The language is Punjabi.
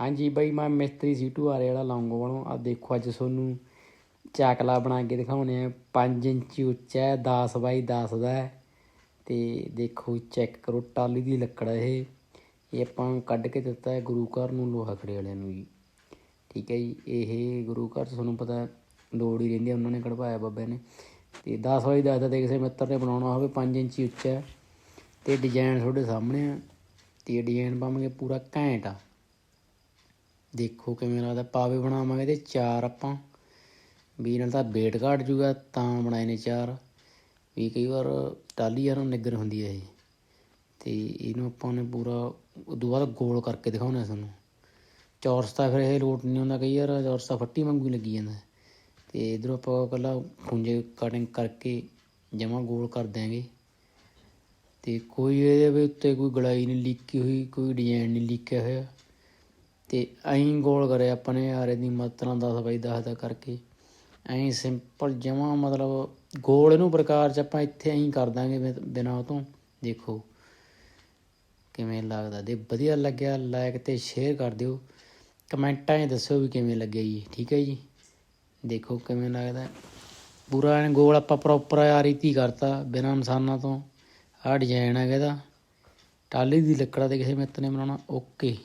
ਹਾਂਜੀ ਬਾਈ, ਮੈਂ ਮਿਸਤਰੀ ਸੀਟੂ ਆਰੇ ਵਾਲਾ ਲੌਂਗੋ ਵਾਲੋਂ ਆ ਦੇਖੋ ਅੱਜ ਤੁਹਾਨੂੰ ਚਾਕਲਾ ਬਣਾ ਕੇ ਦਿਖਾਉਣੇ ਆ। 5 ਇੰਚੀ ਉੱਚਾ ਹੈ 10 ਬਾਈ 10 ਦਾ ਹੈ। ਤੇ ਦੇਖੋ, ਚੈੱਕ ਕਰੋ ਟਾਲੀ ਦੀ ਲੱਕੜ ਹੈ ਇਹ। ਇਹ ਆਪਾਂ ਕੱਢ ਕੇ ਦਿੱਤਾ ਹੈ ਗੁਰੂ ਘਰ ਨੂੰ, ਲੋਹਾ ਖੜੇ ਵਾਲਿਆਂ ਨੂੰ ਜੀ। ਠੀਕ ਹੈ ਜੀ, ਇਹ ਗੁਰੂ ਘਰ ਤੁਹਾਨੂੰ ਪਤਾ ਲੋੜ ਹੀ ਰਹਿੰਦੀ ਉਹਨਾਂ ਨੇ ਕਢਵਾਇਆ ਬਾਬੇ ਨੇ। ਤੇ 10 ਬਾਈ 10 ਦਾ ਤੇ ਕਿਸੇ ਮਿੱਤਰ ਨੇ ਬਣਾਉਣਾ ਹੋਵੇ 5 ਇੰਚੀ ਉੱਚਾ ਹੈ। ਤੇ ਡਿਜ਼ਾਈਨ ਤੁਹਾਡੇ ਸਾਹਮਣੇ ਆ। ਤੇ ਡਿਜ਼ਾਈਨ ਪਾਵਾਂਗੇ ਪੂਰਾ ਘੈਂਟ ਆ। ਦੇਖੋ ਕਿਵੇਂ ਲੱਗਦਾ, ਪਾਵੇ ਬਣਾਵਾਂਗੇ ਤੇ ਚਾਰ ਆਪਾਂ। ਵੀ ਨਾਲ ਤਾਂ ਵੇਟ ਘਟ ਜੂਗਾ, ਤਾਂ ਬਣਾਏ ਨੇ ਚਾਰ। ਵੀ ਕਈ ਵਾਰ ਟਾਲੀ ਯਾਰ ਨਿੱਗਰ ਹੁੰਦੀ ਹੈ ਇਹ। ਤੇ ਇਹਨੂੰ ਆਪਾਂ ਨੇ ਪੂਰਾ ਉਦੋਂ ਬਾਅਦ ਗੋਲ ਕਰਕੇ ਦਿਖਾਉਣਾ ਸਾਨੂੰ। ਚੌਰਸ ਤਾਂ ਫਿਰ ਇਹ ਲੋਟ ਨਹੀਂ ਹੁੰਦਾ, ਕਈ ਵਾਰ ਚੌਰਸ ਤਾਂ ਫੱਟੀ ਵਾਂਗੂ ਲੱਗੀ ਜਾਂਦਾ। ਤੇ ਇਧਰੋਂ ਆਪਾਂ ਪਹਿਲਾਂ ਖੁੰਝੇ ਕਟਿੰਗ ਕਰਕੇ ਜਮਾ ਗੋਲ ਕਰ ਦਿਆਂਗੇ। ਤੇ ਕੋਈ ਇਹਦੇ ਉੱਤੇ ਕੋਈ ਗਲਾਈ ਨਹੀਂ ਲੀਕੀ ਹੋਈ, ਕੋਈ ਡਿਜ਼ਾਈਨ ਨਹੀਂ ਲੀਕਿਆ ਹੋਇਆ। ਤੇ ਐਂ ਗੋਲ ਕਰੇ ਆਪਣੇ ਆਰੇ ਦੀ ਇਹਦੀ ਮਤਲਬ 10 ਬਾਈ 10 ਦਾ ਕਰਕੇ। ਐਂ ਸਿੰਪਲ ਜਮਾ ਮਤਲਬ ਗੋਲ ਇਹਨੂੰ ਪ੍ਰਕਾਰ ਚ ਆਪਾਂ ਇੱਥੇ ਐਂ ਕਰ ਦਾਂਗੇ ਬਿ- ਬਿਨਾਂ ਉਹ ਤੋਂ। ਦੇਖੋ ਕਿਵੇਂ ਲੱਗਦਾ। ਦੇ ਵਧੀਆ ਲੱਗਿਆ ਲਾਈਕ ਤੇ ਸ਼ੇਅਰ ਕਰ ਦਿਓ। ਕਮੈਂਟਾਂ 'ਚ ਦੱਸਿਓ ਵੀ ਕਿਵੇਂ ਲੱਗਿਆ ਜੀ। ਠੀਕ ਹੈ ਜੀ? ਦੇਖੋ ਕਿਵੇਂ ਲੱਗਦਾ। ਪੂਰਾ ਐਨ ਗੋਲ ਆਪਾਂ ਪ੍ਰੋਪਰ ਆ ਰੀਤੀ ਕਰਤਾ ਬਿਨਾਂ ਇਨਸਾਨਾਂ ਤੋਂ। ਆਹ ਡਿਜ਼ਾਈਨ ਹੈਗਾ ਇਹਦਾ। ਟਾਲੀ ਦੀ ਲੱਕੜਾਂ ਦੇ ਕਿਸੇ ਮਿੱਤ ਨੇ ਬਣਾਉਣਾ। ਓਕੇ